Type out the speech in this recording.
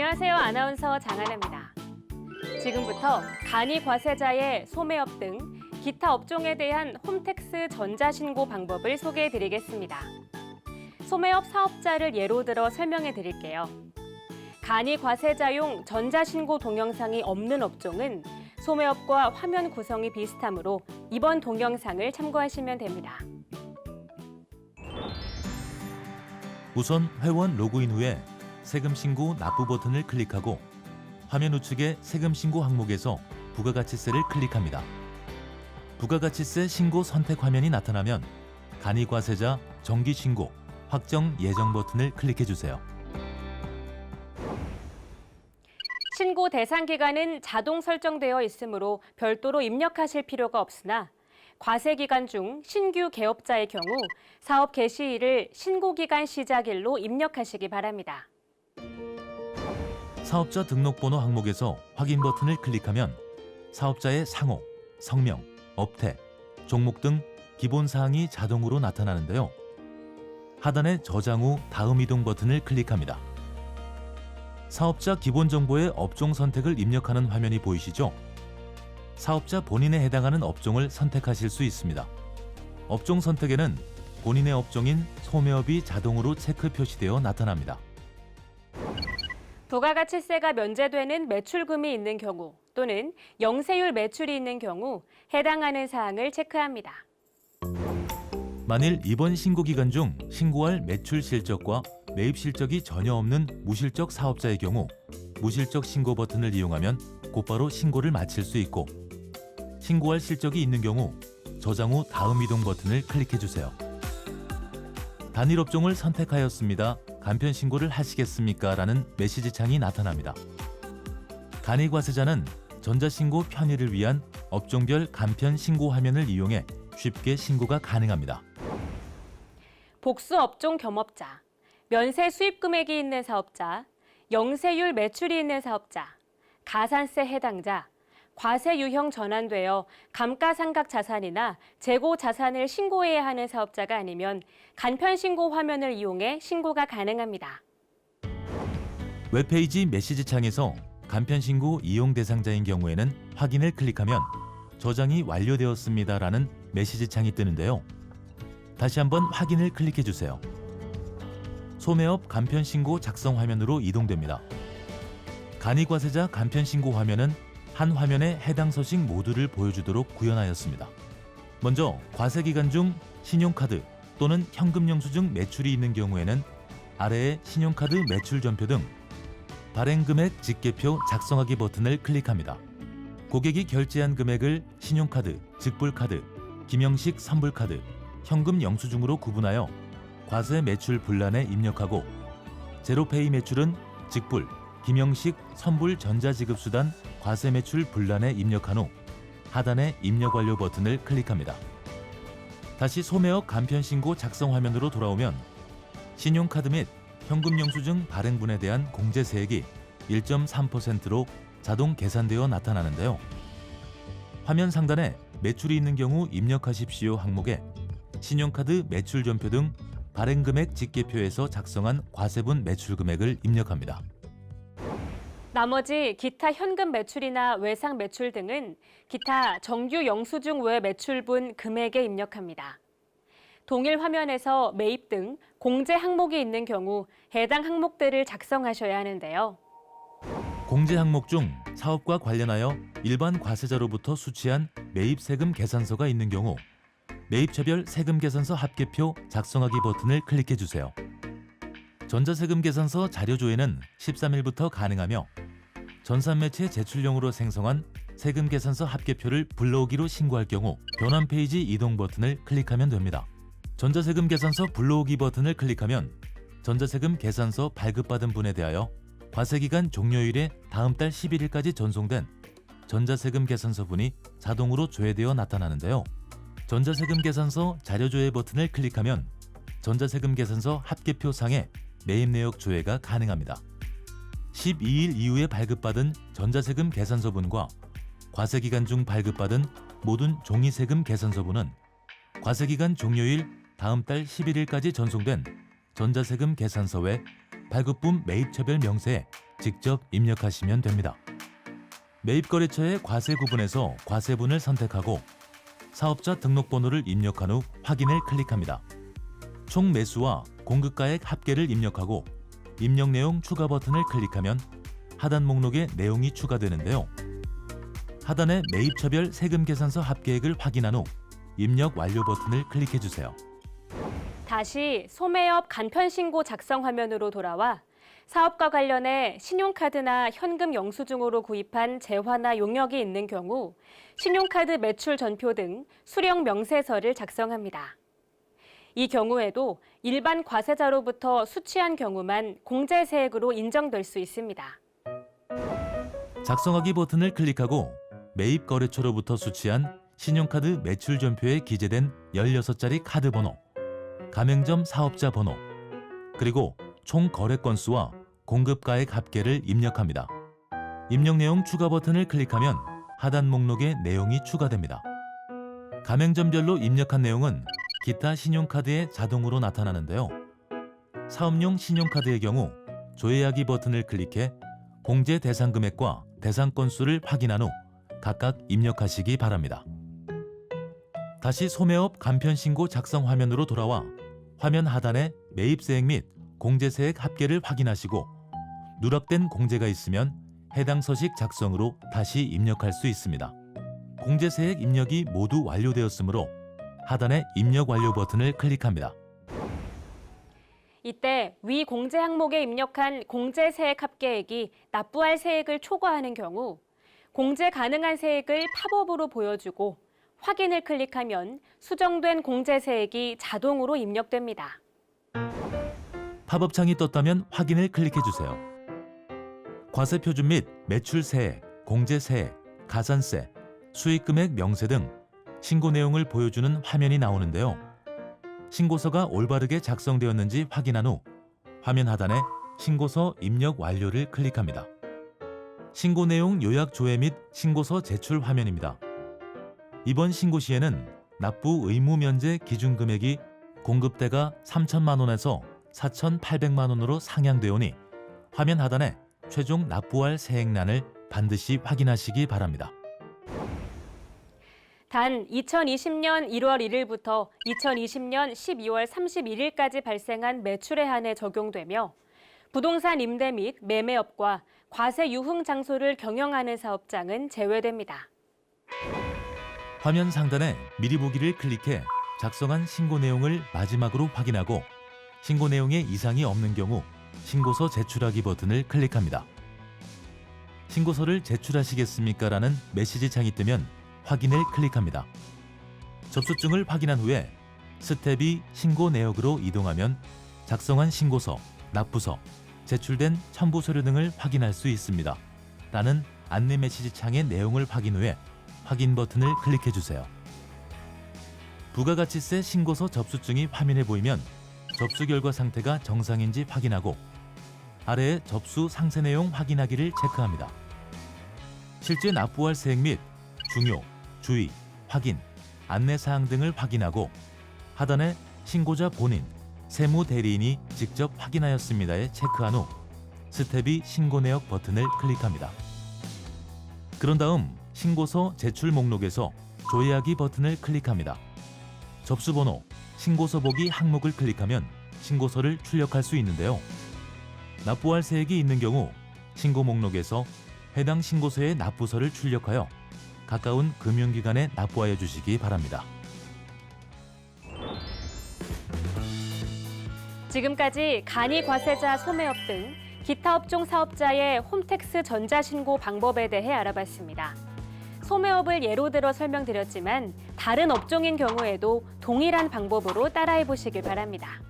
안녕하세요. 아나운서 장하나입니다. 지금부터 간이 과세자의 소매업 등 기타 업종에 대한 홈택스 전자신고 방법을 소개해 드리겠습니다. 소매업 사업자를 예로 들어 설명해 드릴게요. 간이 과세자용 전자신고 동영상이 없는 업종은 소매업과 화면 구성이 비슷하므로 이번 동영상을 참고하시면 됩니다. 우선 회원 로그인 후에 세금 신고 납부 버튼을 클릭하고 화면 우측의 세금 신고 항목에서 부가가치세를 클릭합니다. 부가가치세 신고 선택 화면이 나타나면 간이과세자 정기 신고 확정 예정 버튼을 클릭해 주세요. 신고 대상 기간은 자동 설정되어 있으므로 별도로 입력하실 필요가 없으나 과세 기간 중 신규 개업자의 경우 사업 개시일을 신고 기간 시작일로 입력하시기 바랍니다. 사업자 등록번호 항목에서 확인 버튼을 클릭하면 사업자의 상호, 성명, 업태, 종목 등 기본 사항이 자동으로 나타나는데요. 하단의 저장 후 다음 이동 버튼을 클릭합니다. 사업자 기본 정보의 업종 선택을 입력하는 화면이 보이시죠? 사업자 본인에 해당하는 업종을 선택하실 수 있습니다. 업종 선택에는 본인의 업종인 소매업이 자동으로 체크 표시되어 나타납니다. 부가가치세가 면제되는 매출금이 있는 경우 또는 영세율 매출이 있는 경우 해당하는 사항을 체크합니다. 만일 이번 신고 기간 중 신고할 매출 실적과 매입 실적이 전혀 없는 무실적 사업자의 경우 무실적 신고 버튼을 이용하면 곧바로 신고를 마칠 수 있고 신고할 실적이 있는 경우 저장 후 다음 이동 버튼을 클릭해 주세요. 단일 업종을 선택하였습니다. 간편 신고를 하시겠습니까? 라는 메시지 창이 나타납니다. 간이과세자는 전자신고 편의를 위한 업종별 간편 신고 화면을 이용해 쉽게 신고가 가능합니다. 복수 업종 겸업자, 면세 수입 금액이 있는 사업자, 영세율 매출이 있는 사업자, 가산세 해당자, 과세 유형 전환되어 감가상각 자산이나 재고 자산을 신고해야 하는 사업자가 아니면 간편 신고 화면을 이용해 신고가 가능합니다. 웹페이지 메시지 창에서 간편 신고 이용 대상자인 경우에는 확인을 클릭하면 저장이 완료되었습니다라는 메시지 창이 뜨는데요. 다시 한번 확인을 클릭해 주세요. 소매업 간편 신고 작성 화면으로 이동됩니다. 간이과세자 간편 신고 화면은 한 화면에 해당 서식 모두를 보여주도록 구현하였습니다. 먼저 과세 기간 중 신용카드 또는 현금 영수증 매출이 있는 경우에는 아래의 신용카드 매출 전표 등 발행 금액 직계표 작성하기 버튼을 클릭합니다. 고객이 결제한 금액을 신용카드, 직불카드, 김영식 선불카드, 현금 영수증으로 구분하여 과세 매출 분란에 입력하고 제로페이 매출은 직불, 김영식 선불 전자지급수단 과세 매출 분란에 입력한 후 하단의 입력 완료 버튼을 클릭합니다. 다시 소매업 간편 신고 작성 화면으로 돌아오면 신용카드 및 현금 영수증 발행분에 대한 공제 세액이 1.3%로 자동 계산되어 나타나는데요. 화면 상단에 매출이 있는 경우 입력하십시오 항목에 신용카드 매출 전표 등 발행 금액 직계표에서 작성한 과세분 매출 금액을 입력합니다. 나머지 기타 현금 매출이나 외상 매출 등은 기타 정규 영수증 외 매출분 금액에 입력합니다. 동일 화면에서 매입 등 공제 항목이 있는 경우 해당 항목들을 작성하셔야 하는데요. 공제 항목 중 사업과 관련하여 일반 과세자로부터 수취한 매입 세금 계산서가 있는 경우 매입처별 세금 계산서 합계표 작성하기 버튼을 클릭해 주세요. 전자세금 계산서 자료 조회는 13일부터 가능하며 전산매체 제출용으로 생성한 세금 계산서 합계표를 불러오기로 신고할 경우 변환 페이지 이동 버튼을 클릭하면 됩니다. 전자세금 계산서 불러오기 버튼을 클릭하면 전자세금 계산서 발급받은 분에 대하여 과세기간 종료일에 다음 달 11일까지 전송된 전자세금 계산서분이 자동으로 조회되어 나타나는데요. 전자세금 계산서 자료 조회 버튼을 클릭하면 전자세금 계산서 합계표 상에 매입 내역 조회가 가능합니다. 12일 이후에 발급받은 전자세금 계산서분과 과세기간 중 발급받은 모든 종이세금 계산서분은 과세기간 종료일 다음 달 11일까지 전송된 전자세금 계산서 외 발급분 매입처별 명세에 직접 입력하시면 됩니다. 매입거래처의 과세 구분에서 과세분을 선택하고 사업자 등록번호를 입력한 후 확인을 클릭합니다. 총 매수와 공급가액 합계를 입력하고 입력 내용 추가 버튼을 클릭하면 하단 목록에 내용이 추가되는데요. 하단의 매입처별 세금 계산서 합계액을 확인한 후 입력 완료 버튼을 클릭해 주세요. 다시 소매업 간편 신고 작성 화면으로 돌아와 사업과 관련해 신용카드나 현금 영수증으로 구입한 재화나 용역이 있는 경우 신용카드 매출 전표 등 수령 명세서를 작성합니다. 이 경우에도 일반 과세자로부터 수취한 경우만 공제세액으로 인정될 수 있습니다. 작성하기 버튼을 클릭하고 매입 거래처로부터 수취한 신용카드 매출 전표에 기재된 16자리 카드 번호, 가맹점 사업자 번호, 그리고 총 거래 건수와 공급가액 합계를 입력합니다. 입력 내용 추가 버튼을 클릭하면 하단 목록에 내용이 추가됩니다. 가맹점별로 입력한 내용은 기타 신용카드에 자동으로 나타나는데요. 사업용 신용카드의 경우 조회하기 버튼을 클릭해 공제 대상 금액과 대상 건수를 확인한 후 각각 입력하시기 바랍니다. 다시 소매업 간편 신고 작성 화면으로 돌아와 화면 하단에 매입세액 및 공제세액 합계를 확인하시고 누락된 공제가 있으면 해당 서식 작성으로 다시 입력할 수 있습니다. 공제세액 입력이 모두 완료되었으므로 하단의 입력 완료 버튼을 클릭합니다. 이때 위 공제 항목에 입력한 공제 세액 합계액이 납부할 세액을 초과하는 경우 공제 가능한 세액을 팝업으로 보여주고 확인을 클릭하면 수정된 공제 세액이 자동으로 입력됩니다. 팝업 창이 떴다면 확인을 클릭해 주세요. 과세 표준 및 매출 세액, 공제 세액, 가산세, 수익금액 명세 등 신고 내용을 보여주는 화면이 나오는데요. 신고서가 올바르게 작성되었는지 확인한 후 화면 하단에 신고서 입력 완료를 클릭합니다. 신고 내용 요약 조회 및 신고서 제출 화면입니다. 이번 신고 시에는 납부 의무 면제 기준 금액이 공급대가 3천만 원에서 4,800만 원으로 상향되오니 화면 하단에 최종 납부할 세액란을 반드시 확인하시기 바랍니다. 단 2020년 1월 1일부터 2020년 12월 31일까지 발생한 매출에 한해 적용되며 부동산 임대 및 매매업과 과세 유흥 장소를 경영하는 사업장은 제외됩니다. 화면 상단에 미리 보기를 클릭해 작성한 신고 내용을 마지막으로 확인하고 신고 내용에 이상이 없는 경우 신고서 제출하기 버튼을 클릭합니다. 신고서를 제출하시겠습니까? 라는 메시지 창이 뜨면 확인을 클릭합니다. 접수증을 확인한 후에 스텝 2 신고 내역으로 이동하면 작성한 신고서, 납부서, 제출된 첨부 서류 등을 확인할 수 있습니다. 라는 안내 메시지 창의 내용을 확인 후에 확인 버튼을 클릭해 주세요. 부가가치세 신고서 접수증이 화면에 보이면 접수 결과 상태가 정상인지 확인하고 아래에 접수 상세 내용 확인하기를 체크합니다. 실제 납부할 세액 및 중요, 주의, 확인, 안내 사항 등을 확인하고 하단에 신고자 본인, 세무 대리인이 직접 확인하였습니다에 체크한 후 스텝이 신고 내역 버튼을 클릭합니다. 그런 다음 신고서 제출 목록에서 조회하기 버튼을 클릭합니다. 접수번호, 신고서 보기 항목을 클릭하면 신고서를 출력할 수 있는데요. 납부할 세액이 있는 경우 신고 목록에서 해당 신고서의 납부서를 출력하여 가까운 금융기관에 납부하여 주시기 바랍니다. 지금까지 간이 과세자 소매업 등 기타 업종 사업자의 홈택스 전자신고 방법에 대해 알아봤습니다. 소매업을 예로 들어 설명드렸지만 다른 업종인 경우에도 동일한 방법으로 따라해 보시길 바랍니다.